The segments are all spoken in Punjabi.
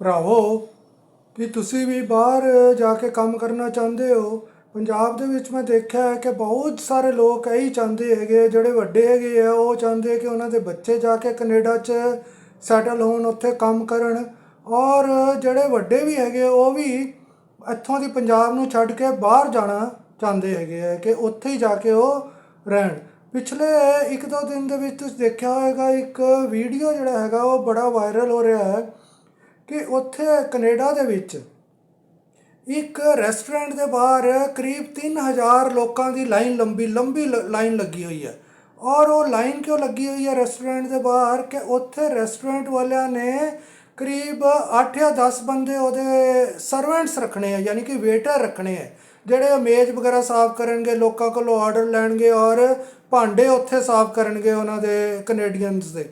ਭਰਾਵੋ ਕਿ ਤੁਸੀਂ ਵੀ ਬਾਹਰ ਜਾ ਕੇ ਕੰਮ ਕਰਨਾ ਚਾਹੁੰਦੇ ਹੋ, ਪੰਜਾਬ ਦੇ ਵਿੱਚ ਮੈਂ ਦੇਖਿਆ ਹੈ ਕਿ ਬਹੁਤ ਸਾਰੇ ਲੋਕ ਇਹੀ ਚਾਹੁੰਦੇ ਹੈਗੇ, ਜਿਹੜੇ ਵੱਡੇ ਹੈਗੇ ਆ, ਉਹ ਚਾਹੁੰਦੇ ਕਿ ਉਹਨਾਂ ਦੇ ਬੱਚੇ ਜਾ ਕੇ ਕੈਨੇਡਾ 'ਚ ਸੈਟਲ ਹੋਣ, ਉੱਥੇ ਕੰਮ ਕਰਨ ਔਰ ਜਿਹੜੇ ਵੱਡੇ ਵੀ ਹੈਗੇ, ਉਹ ਵੀ ਇੱਥੋਂ ਦੀ ਪੰਜਾਬ ਨੂੰ ਛੱਡ ਕੇ ਬਾਹਰ ਜਾਣਾ ਚਾਹੁੰਦੇ ਹੈਗੇ ਆ, ਕਿ ਉੱਥੇ ਹੀ ਜਾ ਕੇ ਉਹ ਰਹਿਣ। ਪਿਛਲੇ ਇੱਕ ਦੋ ਦਿਨ ਦੇ ਵਿੱਚ ਤੁਸੀਂ ਦੇਖਿਆ ਹੋਵੇਗਾ ਇੱਕ ਵੀਡੀਓ ਜਿਹੜਾ ਹੈਗਾ, ਉਹ ਬੜਾ ਵਾਇਰਲ ਹੋ ਰਿਹਾ ਹੈ। ਕਿ ਉੱਥੇ ਕੈਨੇਡਾ ਦੇ ਵਿੱਚ ਇੱਕ ਰੈਸਟੋਰੈਂਟ ਦੇ ਬਾਹਰ ਕਰੀਬ 3000 ਲੋਕਾਂ ਦੀ ਲਾਈਨ ਲੰਬੀ ਲੰਬੀ ਲ- ਲਾਈਨ ਲੱਗੀ ਹੋਈ ਹੈ। ਔਰ ਉਹ ਲਾਈਨ ਕਿਉਂ ਲੱਗੀ ਹੋਈ ਹੈ ਰੈਸਟੋਰੈਂਟ ਦੇ ਬਾਹਰ? ਕਿ ਉੱਥੇ ਰੈਸਟੋਰੈਂਟ ਵਾਲਿਆਂ ਨੇ ਕਰੀਬ 8 ਜਾਂ 10 ਬੰਦੇ ਉਹਦੇ ਸਰਵੈਂਟਸ ਰੱਖਣੇ ਆ, ਯਾਨੀ ਕਿ ਵੇਟਰ ਰੱਖਣੇ ਆ, ਜਿਹੜੇ ਮੇਜ਼ ਵਗੈਰਾ ਸਾਫ਼ ਕਰਨਗੇ, ਲੋਕਾਂ ਕੋਲੋਂ ਆਰਡਰ ਲੈਣਗੇ ਔਰ ਭਾਂਡੇ ਉੱਥੇ ਸਾਫ਼ ਕਰਨਗੇ ਉਹਨਾਂ ਦੇ ਕੈਨੇਡੀਅਨਸ ਦੇ।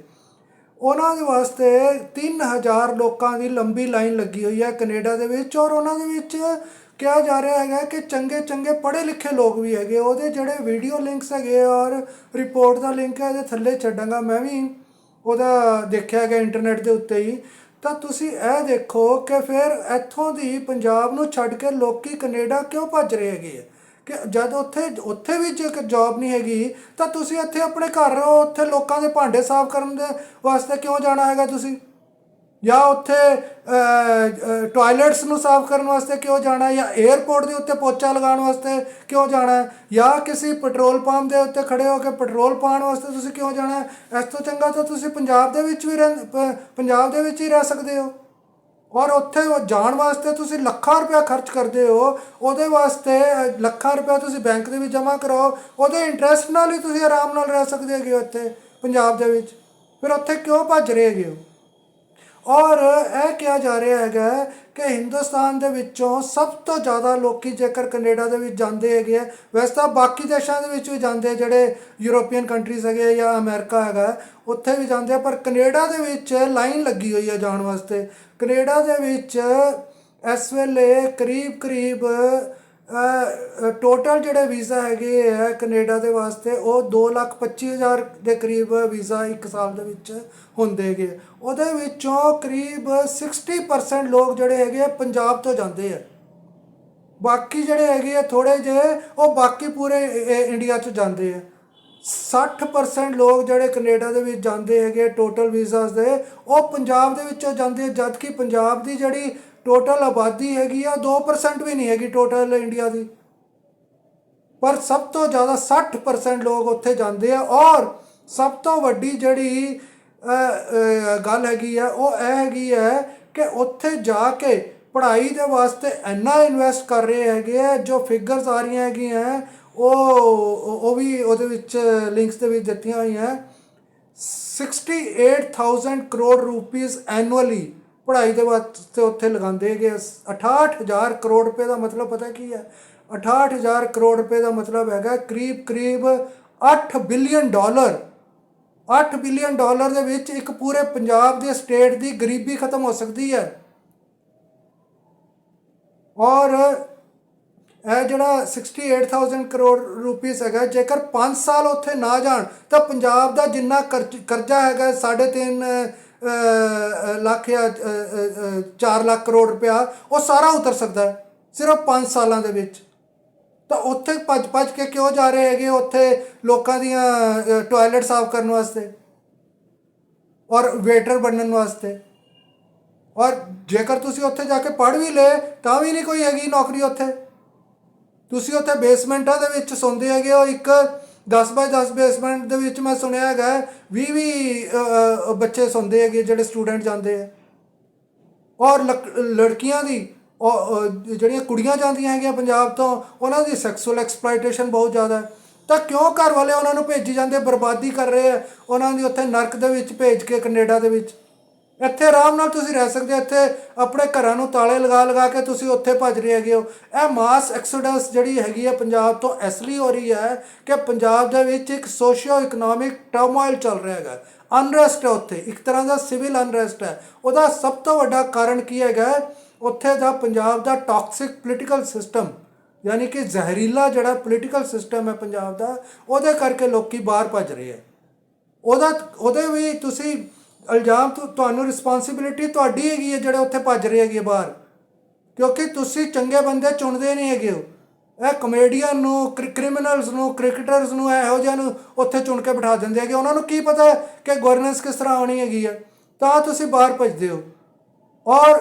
ਉਹਨਾਂ ਦੇ ਵਾਸਤੇ 3000 ਲੋਕਾਂ ਦੀ ਲੰਬੀ ਲਾਈਨ ਲੱਗੀ ਹੋਈ ਹੈ ਕੈਨੇਡਾ ਦੇ ਵਿੱਚ ਔਰ ਉਹਨਾਂ ਦੇ ਵਿੱਚ ਕਿਹਾ ਜਾ ਰਿਹਾ ਹੈਗਾ ਕਿ ਚੰਗੇ ਚੰਗੇ ਪੜ੍ਹੇ ਲਿਖੇ ਲੋਕ ਵੀ ਹੈਗੇ ਉਹਦੇ ਜਿਹੜੇ ਵੀਡੀਓ ਲਿੰਕਸ ਹੈਗੇ ਔਰ ਰਿਪੋਰਟ ਦਾ ਲਿੰਕ ਹੈ, ਇਹਦੇ ਥੱਲੇ ਛੱਡਾਂਗਾ ਮੈਂ ਵੀ। ਉਹਦਾ ਦੇਖਿਆ ਹੈਗਾ ਇੰਟਰਨੈਟ ਦੇ ਉੱਤੇ ਹੀ। ਤਾਂ ਤੁਸੀਂ ਇਹ ਦੇਖੋ ਕਿ ਫਿਰ ਇੱਥੋਂ ਦੀ ਪੰਜਾਬ ਨੂੰ ਛੱਡ ਕੇ ਲੋਕੀ ਕੈਨੇਡਾ ਕਿਉਂ ਭੱਜ ਰਹੇ ਹੈਗੇ ਆ? ਕਿ ਜਦ ਉੱਥੇ ਉੱਥੇ ਵੀ ਜੇ ਜੌਬ ਨਹੀਂ ਹੈਗੀ, ਤਾਂ ਤੁਸੀਂ ਇੱਥੇ ਆਪਣੇ ਘਰ ਰਹੋ, ਉੱਥੇ ਲੋਕਾਂ ਦੇ ਭਾਂਡੇ ਸਾਫ਼ ਕਰਨ ਦੇ ਵਾਸਤੇ ਕਿਉਂ ਜਾਣਾ ਹੈਗਾ ਤੁਸੀਂ? ਜਾਂ ਉੱਥੇ ਟਾਇਲਟਸ ਨੂੰ ਸਾਫ਼ ਕਰਨ ਵਾਸਤੇ ਕਿਉਂ ਜਾਣਾ ਜਾਂ 에ਅਰਪੋਰਟ ਦੇ ਉੱਤੇ ਪੋਚਾ ਲਗਾਉਣ ਵਾਸਤੇ ਕਿਉਂ ਜਾਣਾ ਜਾਂ ਕਿਸੇ ਪੈਟਰੋਲ ਪੰਪ ਦੇ ਉੱਤੇ ਖੜੇ ਹੋ ਕੇ ਪੈਟਰੋਲ ਪਾਉਣ ਵਾਸਤੇ ਤੁਸੀਂ ਕਿਉਂ ਜਾਣਾ ਇਸ ਤੋਂ ਚੰਗਾ ਤਾਂ ਤੁਸੀਂ ਪੰਜਾਬ ਦੇ ਵਿੱਚ ਵੀ ਰਹਿ ਪੰਜਾਬ ਦੇ ਵਿੱਚ ਹੀ ਰਹਿ ਸਕਦੇ ਹੋ। ਔਰ ਉੱਥੇ ਉਹ ਜਾਣ ਵਾਸਤੇ ਤੁਸੀਂ ਲੱਖਾਂ ਰੁਪਇਆ ਖਰਚ ਕਰਦੇ ਹੋ, ਉਹਦੇ ਵਾਸਤੇ ਲੱਖਾਂ ਰੁਪਇਆ ਤੁਸੀਂ ਬੈਂਕ ਦੇ ਵਿੱਚ ਜਮ੍ਹਾਂ ਕਰਾਓ, ਉਹਦੇ ਇੰਟਰਸਟ ਨਾਲ ਹੀ ਤੁਸੀਂ ਆਰਾਮ ਨਾਲ ਰਹਿ ਸਕਦੇ ਹੈਗੇ ਹੋ ਇੱਥੇ, ਪੰਜਾਬ ਦੇ ਵਿੱਚ। ਫਿਰ ਉੱਥੇ ਕਿਉਂ ਭੱਜ ਰਹੇ ਹੈਗੇ ਹੋ? ਔਰ ਇਹ ਕਿਹਾ ਜਾ ਰਿਹਾ ਹੈਗਾ ਕਿ ਹਿੰਦੁਸਤਾਨ ਦੇ ਵਿੱਚੋਂ ਸਭ ਤੋਂ ਜ਼ਿਆਦਾ ਲੋਕੀ ਜੇਕਰ ਕੈਨੇਡਾ ਦੇ ਵਿੱਚ ਜਾਂਦੇ ਹੈਗੇ ਆ, ਵੈਸੇ ਤਾਂ ਬਾਕੀ ਦੇਸ਼ਾਂ ਦੇ ਵਿੱਚ ਵੀ ਜਾਂਦੇ ਜਿਹੜੇ ਯੂਰੋਪੀਅਨ ਕੰਟਰੀਜ਼ ਹੈਗੇ ਆ ਜਾਂ ਅਮਰੀਕਾ ਹੈਗਾ, ਉੱਥੇ ਵੀ ਜਾਂਦੇ ਆ, ਪਰ ਕੈਨੇਡਾ ਦੇ ਵਿੱਚ ਲਾਈਨ ਲੱਗੀ ਹੋਈ ਹੈ ਜਾਣ ਵਾਸਤੇ। ਕੈਨੇਡਾ ਦੇ ਵਿੱਚ ਇਸ ਵੇਲੇ ਕਰੀਬ ਕਰੀਬ ਟੋਟਲ ਜਿਹੜੇ ਵੀਜ਼ਾ ਹੈਗੇ ਆ ਕੈਨੇਡਾ ਦੇ ਵਾਸਤੇ, ਉਹ 225000 ਦੇ ਕਰੀਬ ਵੀਜ਼ਾ ਇੱਕ ਸਾਲ ਦੇ ਵਿੱਚ ਹੁੰਦੇ ਹੈਗੇ ਉਹਦੇ ਵਿੱਚੋਂ ਕਰੀਬ 60% ਲੋਕ ਜਿਹੜੇ ਹੈਗੇ ਆ ਪੰਜਾਬ ਤੋਂ ਜਾਂਦੇ ਆ। ਬਾਕੀ ਜਿਹੜੇ ਹੈਗੇ ਆ ਥੋੜੇ ਜਿਹੇ, ਉਹ ਬਾਕੀ ਪੂਰੇ ਇੰਡੀਆ 'ਚ ਜਾਂਦੇ ਆ। 60% ਲੋਕ ਜਿਹੜੇ ਕੈਨੇਡਾ ਦੇ ਵਿੱਚ ਜਾਂਦੇ ਹੈਗੇ ਟੋਟਲ ਵੀਜ਼ਾਸ ਦੇ, ਉਹ ਪੰਜਾਬ ਦੇ ਵਿੱਚੋਂ ਜਾਂਦੇ ਆ ਜਦ ਕਿ ਪੰਜਾਬ ਦੀ ਜਿਹੜੀ ਟੋਟਲ ਆਬਾਦੀ ਹੈਗੀ ਆ 2% ਵੀ ਨਹੀਂ ਹੈਗੀ ਟੋਟਲ ਇੰਡੀਆ ਦੀ। ਪਰ ਸਭ ਤੋਂ ਜ਼ਿਆਦਾ 60% ਲੋਕ ਉੱਥੇ ਜਾਂਦੇ ਆ ਔਰ ਸਭ ਤੋਂ ਵੱਡੀ ਜਿਹੜੀ ਗੱਲ ਹੈਗੀ ਆ, ਉਹ ਇਹ ਹੈਗੀ ਹੈ ਕਿ ਉੱਥੇ ਜਾ ਕੇ ਪੜ੍ਹਾਈ ਦੇ ਵਾਸਤੇ ਇੰਨਾ ਇਨਵੈਸਟ ਕਰ ਰਹੇ ਹੈਗੇ ਆ, ਜੋ ਫਿਗਰਸ ਆ ਰਹੀਆਂ ਹੈਗੀਆਂ, ਉਹ ਉਹ ਵੀ ਉਹਦੇ ਵਿੱਚ ਲਿੰਕਸ ਦੇ ਵਿੱਚ ਦਿੱਤੀਆਂ ਹੋਈਆਂ। 68000 ਕਰੋੜ ਰੁਪੀਸ ਐਨੂਅਲੀ ਪੜ੍ਹਾਈ ਦੇ ਵਾਸਤੇ ਉੱਥੇ ਲਗਾਉਂਦੇ ਹੈਗੇ ਆ। 68000 ਕਰੋੜ ਰੁਪਏ ਦਾ ਮਤਲਬ ਪਤਾ ਕੀ ਹੈ? 68000 ਕਰੋੜ ਰੁਪਏ ਦਾ ਮਤਲਬ ਹੈਗਾ, ਕਰੀਬ ਕਰੀਬ 8 ਬਿਲੀਅਨ ਡਾਲਰ। 8 ਬਿਲੀਅਨ ਡਾਲਰ ਦੇ ਵਿੱਚ ਇੱਕ ਪੂਰੇ ਪੰਜਾਬ ਦੇ ਸਟੇਟ ਦੀ ਗਰੀਬੀ ਖਤਮ ਹੋ ਸਕਦੀ ਹੈ। ਔਰ ਇਹ ਜਿਹੜਾ 68000 ਕਰੋੜ ਰੁਪੀਸ ਹੈਗਾ, ਜੇਕਰ 5 ਸਾਲ ਉੱਥੇ ਨਾ ਜਾਣ, ਤਾਂ ਪੰਜਾਬ ਦਾ ਜਿੰਨਾ ਕਰਜ਼- ਕਰਜ਼ਾ ਹੈਗਾ 3.5 ਲੱਖ ਜਾਂ 4 ਲੱਖ ਕਰੋੜ ਰੁਪਇਆ ਉਹ ਸਾਰਾ ਉਤਰ ਸਕਦਾ ਸਿਰਫ 5 ਸਾਲਾਂ ਦੇ ਵਿੱਚ। ਤਾਂ ਉੱਥੇ ਭੱਜ ਭੱਜ ਕੇ ਕਿਉਂ ਜਾ ਰਹੇ ਹੈਗੇ ਉੱਥੇ ਲੋਕਾਂ ਦੀਆਂ ਟਾਇਲਟ ਸਾਫ਼ ਕਰਨ ਵਾਸਤੇ? ਔਰ ਵੇਟਰ ਬਣਨ ਵਾਸਤੇ? ਔਰ ਜੇਕਰ ਤੁਸੀਂ ਉੱਥੇ ਜਾ ਕੇ ਪੜ੍ਹ ਵੀ ਲਏ, ਤਾਂ ਵੀ ਨਹੀਂ ਕੋਈ ਹੈਗੀ ਨੌਕਰੀ ਉੱਥੇ। ਤੁਸੀਂ ਉੱਥੇ ਬੇਸਮੈਂਟਾਂ ਦੇ ਵਿੱਚ ਸੌਂਦੇ ਹੈਗੇ ਹੋ ਇੱਕ 10 ਬਾਏ 10 ਬੇਸਮੈਂਟ ਦੇ ਵਿੱਚ ਮੈਂ ਸੁਣਿਆ ਹੈਗਾ 20 20 ਬੱਚੇ ਸੁਣਦੇ ਹੈਗੇ ਜਿਹੜੇ ਸਟੂਡੈਂਟ ਜਾਂਦੇ ਆ। ਔਰ ਲਕ- ਲੜਕੀਆਂ ਦੀ ਉਹ- ਜਿਹੜੀਆਂ ਕੁੜੀਆਂ ਜਾਂਦੀਆਂ ਹੈਗੀਆਂ ਪੰਜਾਬ ਤੋਂ, ਉਹਨਾਂ ਦੀ ਸੈਕਸੁਅਲ ਐਕਸਪਲੋਇਟੇਸ਼ਨ ਬਹੁਤ ਜ਼ਿਆਦਾ ਹੈ। ਤਾਂ ਕਿਉਂ ਘਰ ਵਾਲੇ ਉਹਨਾਂ ਨੂੰ ਭੇਜੀ ਜਾਂਦੇ, ਬਰਬਾਦੀ ਕਰ ਰਹੇ ਆ? ਉਹਨਾਂ ਦੀ ਉੱਥੇ ਨਰਕ ਦੇ ਵਿੱਚ ਭੇਜ ਕੇ, ਕੈਨੇਡਾ ਦੇ ਵਿੱਚ। ਇੱਥੇ ਆਰਾਮ ਨਾਲ ਤੁਸੀਂ ਰਹਿ ਸਕਦੇ ਹੋ, ਇੱਥੇ ਆਪਣੇ ਘਰਾਂ ਨੂੰ ਤਾਲੇ ਲਗਾ ਲਗਾ ਕੇ ਤੁਸੀਂ ਉੱਥੇ ਭੱਜ ਰਹੇ ਹੈਗੇ ਹੋ। ਇਹ ਮਾਸ ਐਕਸੋਡਸ ਜਿਹੜੀ ਹੈਗੀ ਹੈ ਪੰਜਾਬ ਤੋਂ ਇਸ ਲਈ ਹੋ ਰਹੀ ਹੈ ਕਿ ਪੰਜਾਬ ਦੇ ਵਿੱਚ ਇੱਕ ਸੋਸ਼ੀਓ ਇਕਨੋਮਿਕ ਟਰਮੋਇਲ ਚੱਲ ਰਿਹਾ ਹੈਗਾ। ਅਨਰੈਸਟ ਹੈ ਉੱਥੇ, ਇੱਕ ਤਰ੍ਹਾਂ ਦਾ ਸਿਵਲ ਅਨਰੈਸਟ ਹੈ। ਉਹਦਾ ਸਭ ਤੋਂ ਵੱਡਾ ਕਾਰਨ ਕੀ ਹੈਗਾ ਉੱਥੇ ਦਾ ਪੰਜਾਬ ਦਾ ਟਾਕਸਿਕ ਪੋਲੀਟੀਕਲ ਸਿਸਟਮ ਯਾਨੀ ਕਿ ਜ਼ਹਿਰੀਲਾ ਜਿਹੜਾ ਪੋਲੀਟੀਕਲ ਸਿਸਟਮ ਹੈ ਪੰਜਾਬ ਦਾ, ਉਹਦੇ ਕਰਕੇ ਲੋਕੀ ਬਾਹਰ ਭੱਜ ਰਹੇ ਹੈ। ਉਹਦਾ, ਉਹਦੇ ਵੀ ਤੁਸੀਂ ਇਲਜ਼ਾਮ ਤੁਹਾਨੂੰ ਰਿਸਪਾਂਸਿਬਿਲਿਟੀ ਤੁਹਾਡੀ ਹੈਗੀ ਹੈ ਜਿਹੜੇ ਉੱਥੇ ਭੱਜ ਰਹੇ ਹੈਗੇ ਬਾਹਰ। ਕਿਉਂਕਿ ਤੁਸੀਂ ਚੰਗੇ ਬੰਦੇ ਚੁਣਦੇ ਨਹੀਂ ਹੈਗੇ ਹੋ ਇਹ ਕਮੇਡੀਅਨ ਨੂੰ ਕ੍ਰਿਮੀਨਲਸ ਨੂੰ ਕ੍ਰਿਕਟਰਸ ਨੂੰ ਇਹੋ ਜਿਹਾ ਨੂੰ ਉੱਥੇ ਚੁਣ ਕੇ ਬਿਠਾ ਦਿੰਦੇ ਹੈਗੇ। ਉਹਨਾਂ ਨੂੰ ਕੀ ਪਤਾ ਕਿ ਗਵਰਨੈਂਸ ਕਿਸ ਤਰ੍ਹਾਂ ਆਉਣੀ ਹੈਗੀ ਹੈ ਤਾਂ ਤੁਸੀਂ ਬਾਹਰ ਭੱਜਦੇ ਹੋ। ਔਰ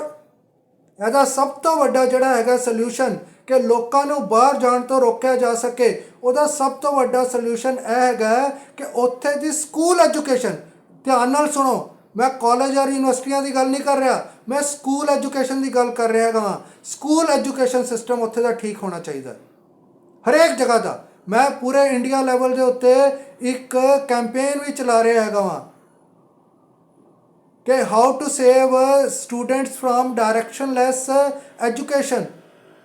ਇਹਦਾ ਸਭ ਤੋਂ ਵੱਡਾ ਜਿਹੜਾ ਹੈਗਾ ਸੋਲੂਸ਼ਨ ਕਿ ਲੋਕਾਂ ਨੂੰ ਬਾਹਰ ਜਾਣ ਤੋਂ ਰੋਕਿਆ ਜਾ ਸਕੇ, ਉਹਦਾ ਸਭ ਤੋਂ ਵੱਡਾ ਸੋਲੂਸ਼ਨ ਇਹ ਹੈਗਾ ਕਿ ਉੱਥੇ ਦੀ ਸਕੂਲ ਐਜੂਕੇਸ਼ਨ ਧਿਆਨ ਨਾਲ ਸੁਣੋ ਮੈਂ ਕਾਲਜ ਔਰ ਯੂਨੀਵਰਸਿਟੀਆਂ ਦੀ ਗੱਲ ਨਹੀਂ ਕਰ ਰਿਹਾ, ਮੈਂ ਸਕੂਲ ਐਜੂਕੇਸ਼ਨ ਦੀ ਗੱਲ ਕਰ ਰਿਹਾ ਹਾਂ ਸਕੂਲ ਐਜੂਕੇਸ਼ਨ ਸਿਸਟਮ ਉੱਥੇ ਦਾ ਠੀਕ ਹੋਣਾ ਚਾਹੀਦਾ ਹਰੇਕ ਜਗ੍ਹਾ ਦਾ। ਮੈਂ ਪੂਰੇ ਇੰਡੀਆ ਲੈਵਲ ਦੇ ਉੱਤੇ ਇੱਕ ਕੈਂਪੇਨ ਵੀ ਚਲਾ ਰਿਹਾ ਹੈਗਾ ਵਾਂ। ਕਿ how to save students from directionless education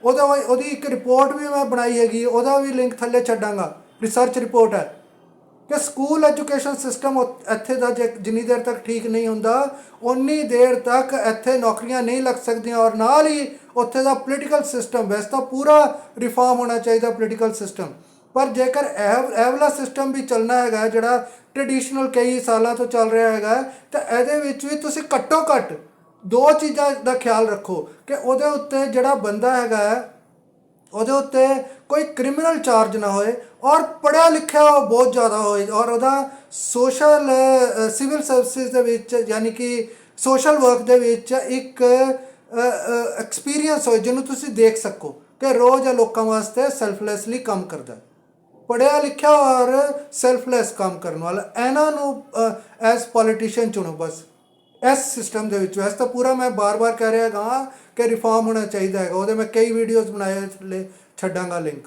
ਉਹਦਾ ਉਹਦੀ ਇੱਕ ਰਿਪੋਰਟ ਵੀ ਮੈਂ ਬਣਾਈ ਹੈਗੀ, ਉਹਦਾ ਵੀ ਲਿੰਕ ਥੱਲੇ ਛੱਡਾਂਗਾ। ਰਿਸਰਚ ਰਿਪੋਰਟ ਹੈ। ਕਿ ਸਕੂਲ ਐਜੂਕੇਸ਼ਨ ਸਿਸਟਮ ਇੱਥੇ ਦਾ ਜੇ ਜਿੰਨੀ ਦੇਰ ਤੱਕ ਠੀਕ ਨਹੀਂ ਹੁੰਦਾ ਉਨੀ ਦੇਰ ਤੱਕ ਇੱਥੇ ਨੌਕਰੀਆਂ ਨਹੀਂ ਲੱਗ ਸਕਦੀਆਂ ਔਰ ਨਾਲ ਹੀ ਉੱਥੇ ਦਾ ਪੋਲੀਟੀਕਲ ਸਿਸਟਮ ਵੈਸੇ ਤਾਂ ਪੂਰਾ ਰਿਫਾਰਮ ਹੋਣਾ ਚਾਹੀਦਾ ਪੋਲੀਟੀਕਲ ਸਿਸਟਮ ਪਰ ਜੇਕਰ ਇਹ ਇਹ ਵਾਲਾ ਸਿਸਟਮ ਵੀ ਚੱਲਣਾ ਹੈਗਾ ਜਿਹੜਾ ਟ੍ਰੈਡੀਸ਼ਨਲ ਕਈ ਸਾਲਾਂ ਤੋਂ ਚੱਲ ਰਿਹਾ ਹੈਗਾ ਤਾਂ ਇਹਦੇ ਵਿੱਚ ਵੀ ਤੁਸੀਂ ਘੱਟੋ ਘੱਟ ਦੋ ਚੀਜ਼ਾਂ ਦਾ ਖਿਆਲ ਰੱਖੋ ਕਿ ਉਹਦੇ ਉੱਤੇ ਜਿਹੜਾ ਬੰਦਾ ਹੈਗਾ ਹੈ, ਉਹਦੇ ਉੱਤੇ ਕੋਈ ਕ੍ਰਿਮੀਨਲ ਚਾਰਜ ਨਾ ਹੋਏ ਔਰ ਪੜਿਆ ਲਿਖਿਆ ਉਹ ਬਹੁਤ ਜ਼ਿਆਦਾ ਹੋਏ ਔਰ ਉਹਦਾ ਸੋਸ਼ਲ ਸਿਵਲ ਸਰਵਿਸਿਜ਼ ਦੇ ਵਿੱਚ ਯਾਨੀ ਕਿ ਸੋਸ਼ਲ ਵਰਕ ਦੇ ਵਿੱਚ ਇੱਕ ਐਕਸਪੀਰੀਅੰਸ ਹੋਏ ਜਿਹਨੂੰ ਤੁਸੀਂ ਦੇਖ ਸਕੋ ਕਿ ਰੋਜ਼ ਇਹ ਲੋਕਾਂ ਵਾਸਤੇ ਸੈਲਫਲੈਸਲੀ ਕੰਮ ਕਰਦਾ ਹੈ। ਪੜਿਆ ਲਿਖਿਆ ਔਰ ਸੈਲਫਲੈਸ ਕੰਮ ਕਰਨ ਵਾਲਾ, ਇਹਨਾਂ ਨੂੰ ਐਸ ਪੋਲੀਟੀਸ਼ੀਅਨ ਚੁਣੋ ਬਸ। ਇਸ ਸਿਸਟਮ ਦੇ ਵਿੱਚ ਵੈਸੇ ਤਾਂ ਪੂਰਾ ਮੈਂ ਬਾਰ-ਬਾਰ ਕਹਿ ਰਿਹਾ ਹਾਂ ਕਿ ਰਿਫਾਰਮ ਹੋਣਾ ਚਾਹੀਦਾ ਹੈਗਾ, ਉਹਦੇ ਮੈਂ ਕਈ ਵੀਡੀਓਜ਼ ਬਣਾਏ ਥੱਲੇ ਛੱਡਾਂਗਾ ਲਿੰਕ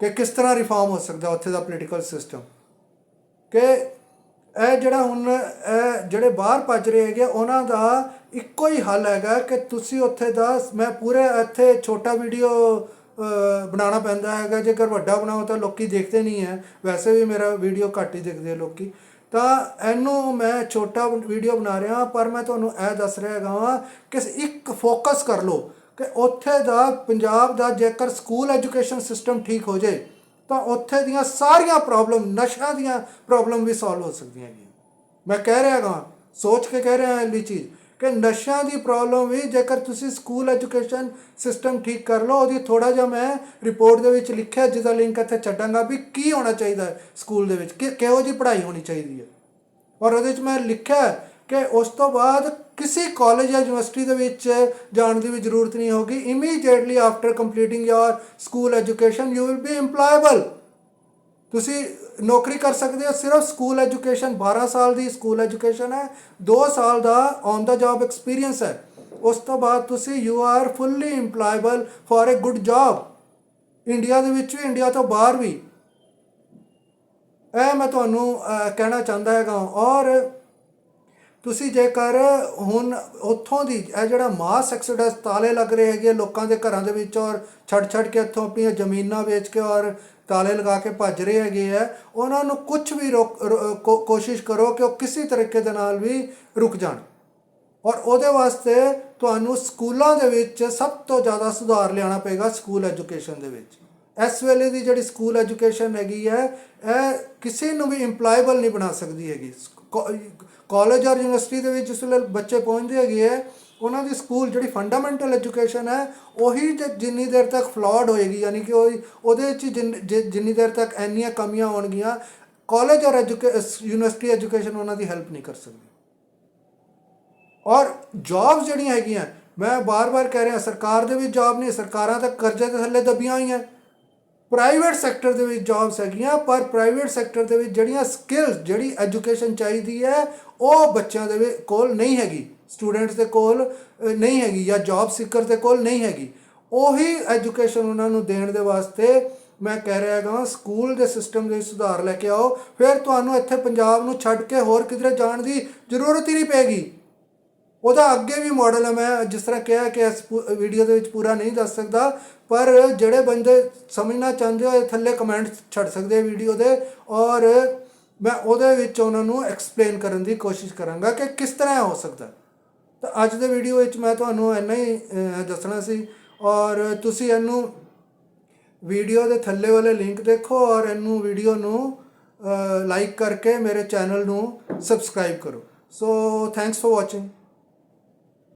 ਕਿ ਕਿਸ ਤਰ੍ਹਾਂ ਰਿਫਾਰਮ ਹੋ ਸਕਦਾ ਉੱਥੇ ਦਾ ਪੋਲੀਟੀਕਲ ਸਿਸਟਮ ਕਿ ਇਹ ਜਿਹੜਾ ਹੁਣ, ਇਹ ਜਿਹੜੇ ਬਾਹਰ ਭੱਜ ਰਹੇ ਹੈਗੇ, ਉਹਨਾਂ ਦਾ ਇੱਕੋ ਹੀ ਹੱਲ ਹੈਗਾ ਕਿ ਤੁਸੀਂ ਉੱਥੇ ਦਾ, ਮੈਂ ਪੂਰੇ ਇੱਥੇ ਛੋਟਾ ਵੀਡੀਓ ਬਣਾਉਣਾ ਪੈਂਦਾ ਹੈਗਾ। ਜੇਕਰ ਵੱਡਾ ਬਣਾਓ ਤਾਂ ਲੋਕੀ ਦੇਖਦੇ ਨਹੀਂ ਹੈ। ਵੈਸੇ ਵੀ ਮੇਰਾ ਵੀਡੀਓ ਘੱਟ ਹੀ ਦੇਖਦੇ ਆ ਲੋਕੀ। ਤਾਂ ਇਹਨੂੰ ਮੈਂ ਛੋਟਾ ਵੀਡੀਓ ਬਣਾ ਰਿਹਾ, ਪਰ ਮੈਂ ਤੁਹਾਨੂੰ ਇਹ ਦੱਸ ਰਿਹਾ ਹੈਗਾ ਵਾਂ ਕਿ ਇੱਕ ਫੋਕਸ ਕਰ ਲਓ। ਕਿ ਉੱਥੇ ਦਾ ਪੰਜਾਬ ਦਾ ਜੇਕਰ ਸਕੂਲ ਐਜੂਕੇਸ਼ਨ ਸਿਸਟਮ ਠੀਕ ਹੋ ਜਾਏ, ਤਾਂ ਉੱਥੇ ਦੀਆਂ ਸਾਰੀਆਂ ਪ੍ਰੋਬਲਮ ਨਸ਼ਾ ਦੀਆਂ ਪ੍ਰੋਬਲਮ ਵੀ ਸੋਲਵ ਹੋ ਸਕਦੀਆਂ ਹੈਗੀਆਂ। ਮੈਂ ਕਹਿ ਰਿਹਾ ਹਾਂ ਸੋਚ ਕੇ ਕਹਿ ਰਿਹਾ ਹਾਂ ਇਹ ਚੀਜ਼ ਕਿ ਨਸ਼ਿਆਂ ਦੀ ਪ੍ਰੋਬਲਮ ਵੀ ਜੇਕਰ ਤੁਸੀਂ ਸਕੂਲ ਐਜੂਕੇਸ਼ਨ ਸਿਸਟਮ ਠੀਕ ਕਰ ਲਓ, ਉਹਦੀ ਥੋੜਾ ਜਿਹਾ ਮੈਂ ਰਿਪੋਰਟ ਦੇ ਵਿੱਚ ਲਿਖਿਆ, ਜਿਹਦਾ ਲਿੰਕ ਇੱਥੇ ਛੱਡਾਂਗਾ ਵੀ ਕੀ ਹੋਣਾ ਚਾਹੀਦਾ ਸਕੂਲ ਦੇ ਵਿੱਚ, ਕਿ ਕਿਹੋ ਜੀ ਪੜ੍ਹਾਈ ਹੋਣੀ ਚਾਹੀਦੀ ਹੈ। ਔਰ ਉਹਦੇ ਵਿੱਚ ਮੈਂ ਲਿਖਿਆ ਕਿ ਉਸ ਤੋਂ ਬਾਅਦ ਕਿਸੇ ਕਾਲਜ ਜਾਂ ਯੂਨੀਵਰਸਿਟੀ ਦੇ ਵਿੱਚ ਜਾਣ ਦੀ ਵੀ ਜ਼ਰੂਰਤ ਨਹੀਂ ਹੋਗੀ immediately after completing your school education you will be EMPLOYABLE ਤੁਸੀਂ ਨੌਕਰੀ ਕਰ ਸਕਦੇ ਹੋ। ਸਿਰਫ ਸਕੂਲ ਐਜੂਕੇਸ਼ਨ 12 ਸਾਲ ਦੀ ਸਕੂਲ ਐਜੂਕੇਸ਼ਨ ਹੈ। 2 ਸਾਲ ਦਾ ਔਨ ਦਾ ਜੌਬ ਐਕਸਪੀਰੀਅੰਸ ਹੈ। ਉਸ ਤੋਂ ਬਾਅਦ ਤੁਸੀਂ you are fully EMPLOYABLE for a good job India ਦੇ ਵਿੱਚ ਵੀ ਇੰਡੀਆ ਤੋਂ ਬਾਹਰ ਵੀ। ਇਹ ਮੈਂ ਤੁਹਾਨੂੰ ਕਹਿਣਾ ਚਾਹੁੰਦਾ ਹੈਗਾ ਔਰ ਤੁਸੀਂ ਜੇਕਰ ਹੁਣ ਉੱਥੋਂ ਦੀ, ਇਹ ਜਿਹੜਾ ਮਾਸ ਐਕਸੋਡਸ ਤਾਲੇ ਲੱਗ ਰਹੇ ਹੈਗੇ ਲੋਕਾਂ ਦੇ ਘਰਾਂ ਦੇ ਵਿੱਚ ਔਰ ਛੱਡ ਛੱਡ ਕੇ ਇੱਥੋਂ ਆਪਣੀਆਂ ਜ਼ਮੀਨਾਂ ਵੇਚ ਕੇ ਔਰ ਤਾਲੇ ਲਗਾ ਕੇ ਭੱਜ ਰਹੇ ਹੈਗੇ ਆ, ਉਹਨਾਂ ਨੂੰ ਕੁਝ ਵੀ ਰੋਕ, ਰੋ- ਕੋਸ਼ਿਸ਼ ਕਰੋ ਕਿ ਉਹ ਕਿਸੇ ਤਰੀਕੇ ਦੇ ਨਾਲ ਵੀ ਰੁਕ ਜਾਣ। ਔਰ ਉਹਦੇ ਵਾਸਤੇ ਤੁਹਾਨੂੰ ਸਕੂਲਾਂ ਦੇ ਵਿੱਚ ਸਭ ਤੋਂ ਜ਼ਿਆਦਾ ਸੁਧਾਰ ਲਿਆਉਣਾ ਪਏਗਾ ਸਕੂਲ ਐਜੂਕੇਸ਼ਨ ਦੇ ਵਿੱਚ। ਇਸ ਵੇਲੇ ਦੀ ਜਿਹੜੀ ਸਕੂਲ ਐਜੂਕੇਸ਼ਨ ਹੈਗੀ ਹੈ, ਇਹ ਕਿਸੇ ਨੂੰ ਵੀ EMPLOYABLE ਨਹੀਂ ਬਣਾ ਸਕਦੀ ਹੈਗੀ। ਕਾਲਜ ਔਰ ਯੂਨੀਵਰਸਿਟੀ ਦੇ ਵਿੱਚ ਜਿਸ ਵੇਲੇ ਬੱਚੇ ਪਹੁੰਚਦੇ ਹੈਗੇ ਹੈ, ਉਹਨਾਂ ਦੀ ਸਕੂਲ ਜਿਹੜੀ ਫੰਡਾਮੈਂਟਲ ਐਜੂਕੇਸ਼ਨ ਹੈ, ਉਹੀ ਜਿੰਨੀ ਦੇਰ ਤੱਕ ਫਲॉड ਹੋਏਗੀ, ਯਾਨੀ ਕਿ ਉਹ, ਉਹਦੇ ਵਿੱਚ ਜਿੰਨ- ਜਿੰਨੀ ਦੇਰ ਤੱਕ ਇੰਨੀਆਂ ਕਮੀਆਂ ਹੋਣਗੀਆਂ ਕਾਲਜ ਔਰ ਯੂਨੀਵਰਸਿਟੀ ਐਜੂਕੇਸ਼ਨ ਉਹਨਾਂ ਦੀ ਹੈਲਪ ਨਹੀਂ ਕਰ ਸਕਦੀ। ਔਰ ਜੌਬਸ ਜਿਹੜੀਆਂ ਹੈਗੀਆਂ, ਮੈਂ ਬਾਰ-ਬਾਰ ਕਹਿ ਰਿਹਾ, ਸਰਕਾਰ ਦੇ ਵਿੱਚ ਜੌਬ ਨਹੀਂ ਸਰਕਾਰਾਂ ਤਾਂ ਕਰਜ਼ੇ ਦੇ ਥੱਲੇ ਦਬੀਆਂ ਹੋਈਆਂ। ਪ੍ਰਾਈਵੇਟ ਸੈਕਟਰ ਦੇ ਵਿੱਚ ਜੌਬਸ ਹੈਗੀਆਂ, ਪਰ ਪ੍ਰਾਈਵੇਟ ਸੈਕਟਰ ਦੇ ਵਿੱਚ ਜਿਹੜੀਆਂ ਸਕਿੱਲਸ ਜਿਹੜੀ ਐਜੂਕੇਸ਼ਨ ਚਾਹੀਦੀ ਹੈ, ਉਹ ਬੱਚਿਆਂ ਦੇ ਵਿੱਚ- ਕੋਲ ਨਹੀਂ ਹੈਗੀ। ਸਟੂਡੈਂਟਸ ਦੇ ਕੋਲ ਨਹੀਂ ਹੈਗੀ ਜਾਂ ਜੌਬ ਸੀਕਰ ਦੇ ਕੋਲ ਨਹੀਂ ਹੈਗੀ। ਉਹੀ ਐਜੂਕੇਸ਼ਨ ਉਹਨਾਂ ਨੂੰ ਦੇਣ ਦੇ ਵਾਸਤੇ ਮੈਂ ਕਹਿ ਰਿਹਾ ਹਾਂ ਸਕੂਲ ਦੇ ਸਿਸਟਮ ਦੇ ਸੁਧਾਰ ਲੈ ਕੇ ਆਓ। ਫਿਰ ਤੁਹਾਨੂੰ ਇੱਥੇ ਪੰਜਾਬ ਨੂੰ ਛੱਡ ਕੇ ਹੋਰ ਕਿਧਰੇ ਜਾਣ ਦੀ ਜ਼ਰੂਰਤ ਹੀ ਨਹੀਂ ਪੈਗੀ। ਉਹਦਾ ਅੱਗੇ ਵੀ ਮਾਡਲ ਹੈ ਮੈਂ ਜਿਸ ਤਰ੍ਹਾਂ ਕਿਹਾ ਕਿ ਇਸ ਵੀਡੀਓ ਦੇ ਵਿੱਚ ਪੂਰਾ ਨਹੀਂ ਦੱਸ ਸਕਦਾ। ਪਰ ਜਿਹੜੇ ਬੰਦੇ ਸਮਝਣਾ ਚਾਹੁੰਦੇ ਹੋ ਇਹ ਥੱਲੇ ਕਮੈਂਟ ਛੱਡ ਸਕਦੇ ਵੀਡੀਓ ਦੇ। ਔਰ ਮੈਂ ਉਹਦੇ ਵਿੱਚ ਉਹਨਾਂ ਨੂੰ ਐਕਸਪਲੇਨ ਕਰਨ ਦੀ ਕੋਸ਼ਿਸ਼ ਕਰਾਂਗਾ ਕਿ ਕਿਸ ਤਰ੍ਹਾਂ ਹੋ ਸਕਦਾ। ਤਾਂ ਅੱਜ ਦੇ ਵੀਡੀਓ ਵਿੱਚ ਮੈਂ ਤੁਹਾਨੂੰ ਇੰਨਾ ਹੀ ਦੱਸਣਾ ਸੀ। ਔਰ ਤੁਸੀਂ ਇਹਨੂੰ ਵੀਡੀਓ ਦੇ ਥੱਲੇ ਵਾਲੇ ਲਿੰਕ ਦੇਖੋ ਔਰ ਇਹਨੂੰ ਵੀਡੀਓ ਨੂੰ ਲਾਈਕ ਕਰਕੇ ਮੇਰੇ ਚੈਨਲ ਨੂੰ ਸਬਸਕ੍ਰਾਈਬ ਕਰੋ। So thanks for watching